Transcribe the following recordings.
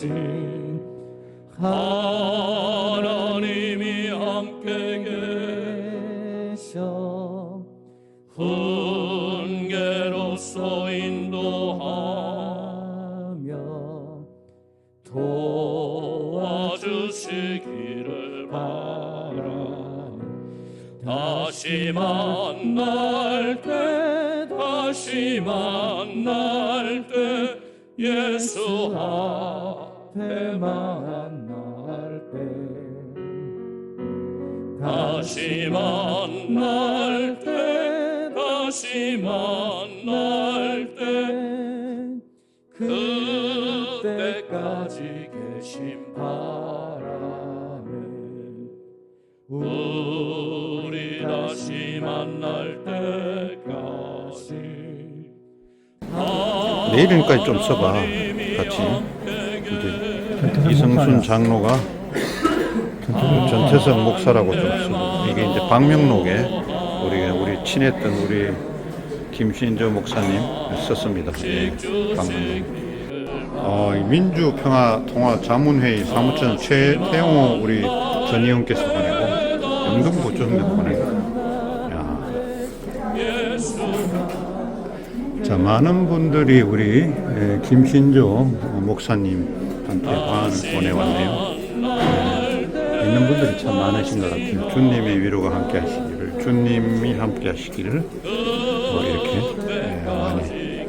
가신 하나님이 함께 계셔 훈계로서 인도하며 도와주시기를 바라니 다시 만날 때 다시 만날 때 예수 앞에 만날 때. 다시 만날 때 다시 만날 때. 그때까지 계신 바람에 우리 다시 만날 때까지 내일은까지 좀 써봐. 같이 이제 이성순 장로가 어, 전태석 목사라고 좀 쓰고 이게 이제 박명록에 우리가 우리 친했던 우리 김신조 목사님 썼습니다. 예, 박명록. 어, 이 민주평화통화자문회의 사무처장 최태용호 우리 전 의원께서 보내고 영등포 조선대 보내고 자, 많은 분들이 우리 에, 김신조 목사님한테 화환을 보내왔네요. 네, 있는 분들이 참 많으신 것 같아요. 주님의 위로가 함께 하시기를, 주님이 함께 하시기를, 뭐 이렇게 에, 많이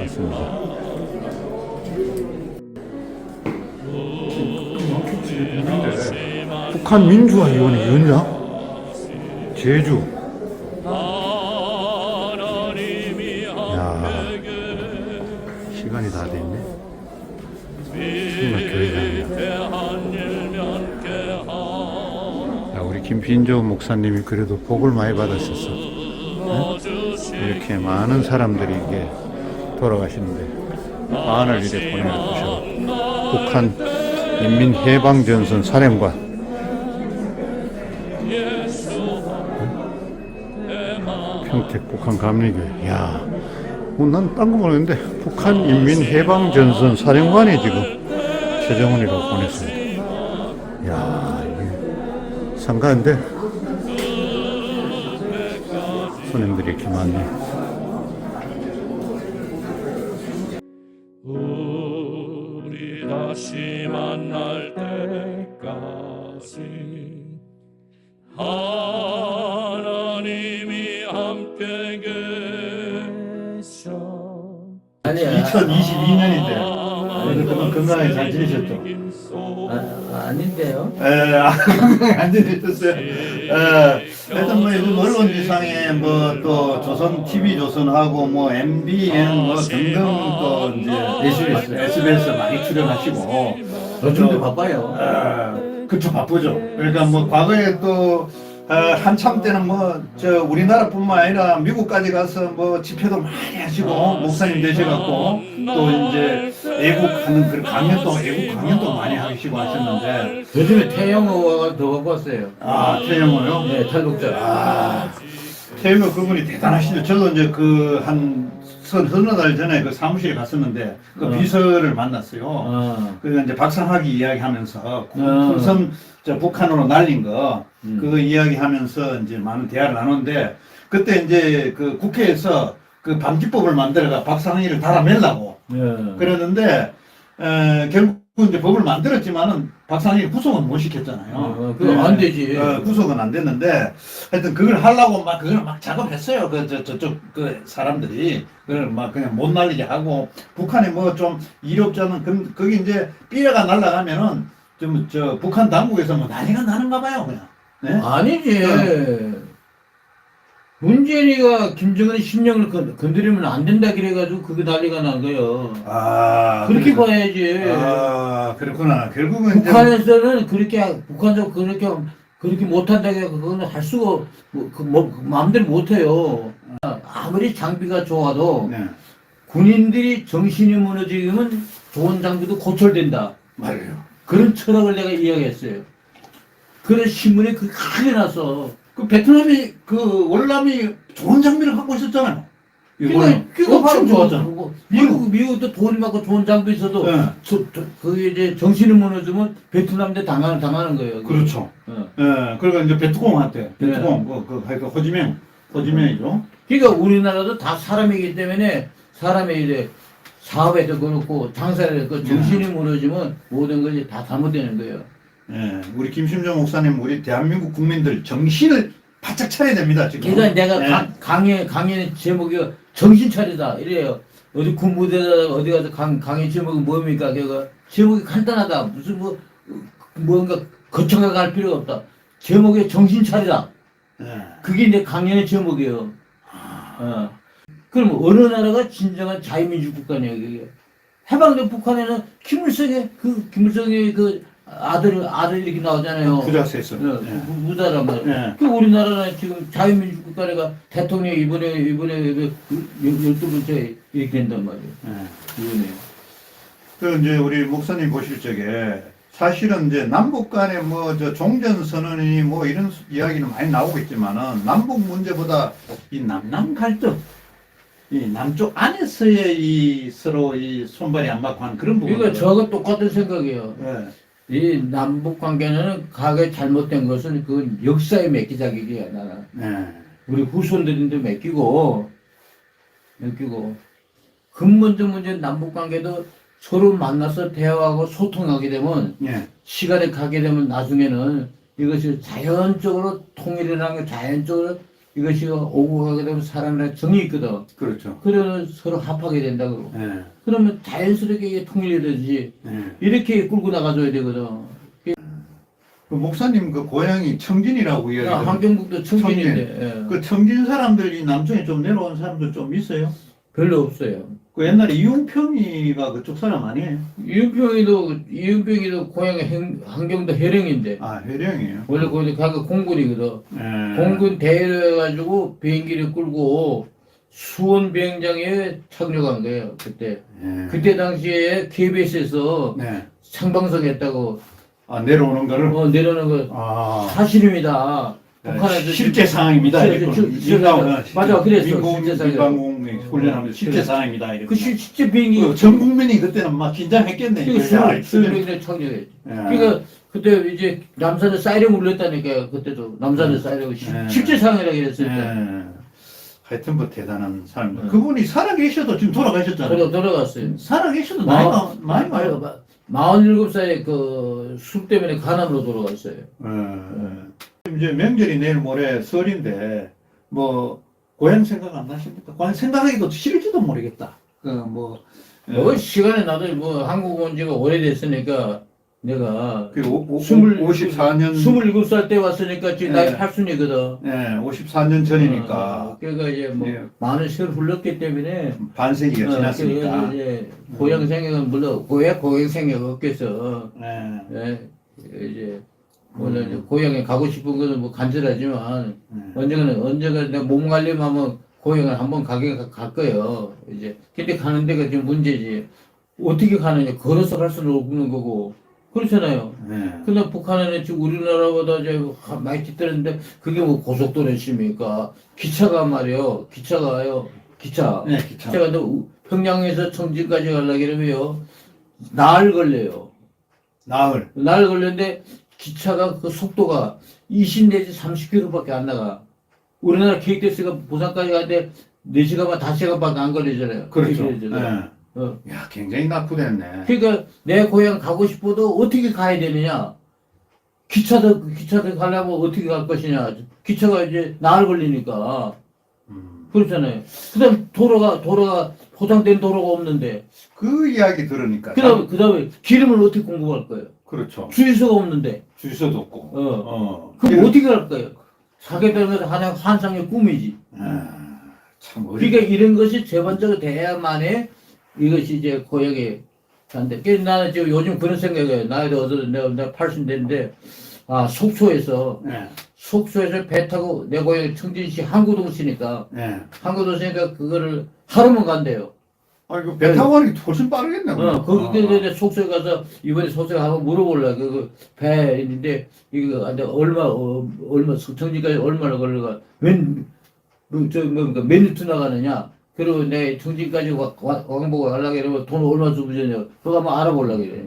왔습니다. 북한 민주화위원회 위원장? 제주. 김빈조 목사님이 그래도 복을 많이 받았었어. 네? 이렇게 많은 사람들이 이게 돌아가시는데 안을 이래 보내주셔. 북한 인민해방전선 사령관. 평택 북한 감리교회. 야, 뭐 난딴 거 모르겠는데 북한 인민해방전선 사령관이 지금 최정훈이라고 보냈습니다. 야, 상가인데 손님들이 이렇게 많네. 우리 다시 만날 때까지 하나님이 함께 계셔 아니야. 2022년인데 그만 건강하게 잘 지내셨죠? 아, 아닌데요. 에, 안 지내셨어요? 에, 하여튼 뭐 요즘 언론지상에 뭐 또 조선 TV 조선하고 뭐 MBN 뭐 등등 또 이제 SBS, SBS 많이 출연하시고 요즘도 바빠요. 아, 그쵸 바쁘죠. 그러니까 뭐 과거에 또 아, 한참 때는 뭐 저 우리나라뿐만 아니라 미국까지 가서 뭐 집회도 많이 하시고 목사님 되셔갖고 또 이제 애국하는 그런 강연도 애국 강연도 많이 하시고 하셨는데 요즘에 태영호가 더 바빴어요. 아 태영호요? 네, 탈북자. 아 태영호 그분이 대단하시죠. 저도 이제 그한 서너 달 전에 그 사무실에 갔었는데 그 어. 비서를 만났어요. 어. 그 이제 박상학이 이야기하면서 어. 풍선 저 북한으로 날린 거 음. 그거 이야기하면서 이제 많은 대화를 나눴는데 그때 이제 그 국회에서 그 방지법을 만들어가 박상희를 달아내려고 예. 그랬는데 에, 결국 이제 법을 만들었지만은 박상희 구속은 못 시켰잖아요. 어, 그거 안 되지. 어, 구속은 안 됐는데 하여튼 그걸 하려고 막 그걸 막 작업했어요. 그 저 저쪽 그 사람들이 그걸 막 그냥 못 날리게 하고 북한에 뭐 좀 이력자는 그 거기 이제 삐려가 날라가면은 좀 저 북한 당국에서 뭐 난리가 나는가 봐요 그냥. 네? 아니지. 문재인이가 김정은의 심령을 건- 건드리면 안 된다 그래가지고 그게 난리가 난 거예요. 아 그렇게 그래서- 봐야지. 아 그렇구나. 결국은 이제 북한에서는 그렇게 북한적 그렇게 그렇게 못한다고 그거는 할 수가 뭐, 그, 뭐, 그 마음대로 못해요. 아무리 장비가 좋아도 네 군인들이 정신이 무너지면 좋은 장비도 고철된다. 맞아요. 그런 철학을 내가 이야기했어요. 그래서 신문에 그 크게 났어. 그 베트남이 그 월남이 좋은 장비를 갖고 있었잖아요. 그러니까 엄청 좋았잖아. 미국 미국도 돈이 많고 좋은 장도 있어도 예. 저, 저, 그 이제 정신이 무너지면 베트남대 당하는 당하는 거예요. 그렇죠. 어. 예, 그리고 이제 베트콩한테, 네. 베트콩, 그, 그, 하여튼 호지명, 호지명이죠. 그러니까 우리나라도 다 사람이기 때문에 사람이 이제 사업에도 그렇고 장사에도 그 정신이 무너지면 모든 것이 다 잘못되는 거예요. 예, 우리 김심정 목사님, 우리 대한민국 국민들 정신을 바짝 차려야 됩니다, 지금. 그러니까 내가 예. 강, 강의 강의 제목이 정신 차리다 이래요. 어디 군부대다 어디 가서 강 강의 제목이 뭡니까? 그거 제목이 간단하다. 무슨 뭐 뭔가 거쳐가 갈 필요가 없다. 제목이 정신 차리다. 예. 그게 내 강연의 제목이에요. 어. 그럼 어느 나라가 진정한 자유민주 국가냐 그게. 해방된 북한에는 김일성의 그 김일성의 그 아들 아들 이렇게 나오잖아요. 부자세서. 어, 예. 무- 무다란 말이에요. 예. 그 우리나라는 지금 자유민주 국가가 대통령 이번에 이번에 그 열두 번째 이렇게 된단 말이에요. 예. 이번에. 그 이제 우리 목사님 보실 적에 사실은 이제 남북 간에 뭐 저 종전 선언이 뭐 이런 수- 이야기는 많이 나오고 있지만은 남북 문제보다 이 남남 갈등 이 남쪽 안에서의 이 서로 이 손발이 안 맞고 하는 그런 부분. 그러니까 저하고 똑같은 생각이에요. 예. 이 남북 관계는 과거에 잘못된 것은 그 역사에 맡기자기야 나는. 예. 우리 후손들인데 맡기고 맡기고 근본적 문제 남북 관계도 서로 만나서 대화하고 소통하게 되면 예. 시간이 가게 되면 나중에는 이것이 자연적으로 통일이라는 게 자연적으로 이것이 오고 가게 되면 사람이랑 정이 있거든. 그렇죠. 그러면 서로 합하게 된다고. 예. 그러면 자연스럽게 이게 통일이 되지. 예. 이렇게 끌고 나가줘야 되거든. 그 목사님 그 고향이 청진이라고 야, 이야기해요. 환경국도 청진인데 예. 그 청진 사람들이 남쪽에 좀 내려온 사람들 좀 있어요. 별로 없어요. 그 옛날에 이용평이가 그쪽 사람 아니에요? 이은평이도 고향이 행- 환경도 해령인데 아 회령이에요. 원래 거기 가가 공군이거든. 예. 공군 대회로 해가지고 비행기를 끌고 수원 비행장에 착륙한 거예요 그때. 예. 그때 당시에 KBS에서 네. 상방송 했다고 아 내려오는 거를 어, 내려오는 거 아 사실입니다. 북한에서 실제 상황입니다. 실제-. 실- 실제 민간- 상황. 맞아, 그랬어. 민공 실제 상황. 민방공 훈련하면서 실제 그래. 상황입니다. 이렇게. 그 시- 실제 비행기 그 전 국민이 그때는 막 긴장했겠네. 그 야, 이거 수원 비행장 착륙했지. 예. 그러니까 그때 이제 남산에 사이렌 울렸다니까요. 그때도 남산에 사이렌 시- 네. 실제 상황이라고 그랬을 때. 예. 하여튼 뭐 대단한 사람입니다. 네. 그분이 살아계셔도 지금 돌아가셨잖아요. 돌아 돌아갔어요. 살아계셔도 마- 나이가 많이 마- 많아요. 마- 47살에 그 술 때문에 간암으로 돌아갔어요. 예, 예. 이제 명절이 내일 모레 설인데 뭐 고향 생각 안 나십니까? 고향 생각하기도 싫을지도 모르겠다. 그 뭐 뭐 시간에 나도 뭐 한국 온 지가 오래됐으니까 내가 그 오, 오, 스물- 54년 27살 때 왔으니까 지금 나이 네. 8순이거든. 예, 54년 전이니까 그러니까 이제 뭐 예. 많은 세월 흘렀기 때문에 반세기가 어, 지났으니까. 그래서 이제 고향 생각은 물론 고향 고향 생각 없겠어. 예, 예, 이제 물론 이제 고향에 가고 싶은 것은 뭐 간절하지만 예. 언젠가는 언제가 내가 몸 관리하면 고향을 한번 가게 가- 갈 거예요. 이제 근데 가는 데가 지금 문제지. 어떻게 가느냐? 걸어서 갈 수는 없는 거고 그렇잖아요. 예. 근데 북한에는 지금 우리나라보다 이제 하- 많이 뒤떨는데 그게 뭐 고속도로 있습니까? 기차가 말이요. 기차가요. 기차. 예, 기차. 기차가 또 우- 평양에서 청진까지 가려고 그러면요. 나흘 걸려요. 나흘. 나흘 걸렸는데 기차가 그 속도가 20 내지 30km밖에 안 나가. 우리나라 계획됐으니까 부산까지 가는데 4시간만 5시간밖에 안 걸리잖아요. 그렇죠. 되잖아요. 예. 어. 야, 굉장히 나쁘겠네. 그러니까 내 고향 가고 싶어도 어떻게 가야 되느냐? 기차도 기차도 가려면 어떻게 갈 것이냐? 기차가 이제 나흘 걸리니까 음. 그렇잖아요. 그 다음 도로가 도로가 포장된 도로가 없는데 그 이야기 들으니까. 그 다음 그다음에 기름을 어떻게 공급할 거예요? 그렇죠. 주유소가 없는데 주소도 없고. 어 어. 그럼 어떻게 갈 거예요? 사게 되는 것은 하나의 환상의 꿈이지. 아, 참 어렵. 그러니까 이런 것이 제반적으로 돼야만에 이것이 이제 고역에 간대. 그래서 나는 지금 요즘 그런 생각이에요. 나이도 어서 내가, 내가 80 됐는데, 아, 속초에서, 예. 속초에서 배 타고 내 고향 청진시 항구동 시니까, 예. 항구동 시니까 그거를 하루만 간대요. 아, 이거 배 타고 가는 게 훨씬 빠르겠네. 어, 그럼. 거기 어. 이제 속초에 가서 이번에 속초에 한번 물어보려고. 그, 배 있는데, 이거, 근데 얼마, 어, 얼마, 청진까지 얼마나 걸려가, 웬, 그, 저, 뭐, 몇 리터 나가느냐? 그리고 내 청진까지 왕복을 하려고 이러면 돈 얼마 주고 주냐 그거 한번 알아보려고 그래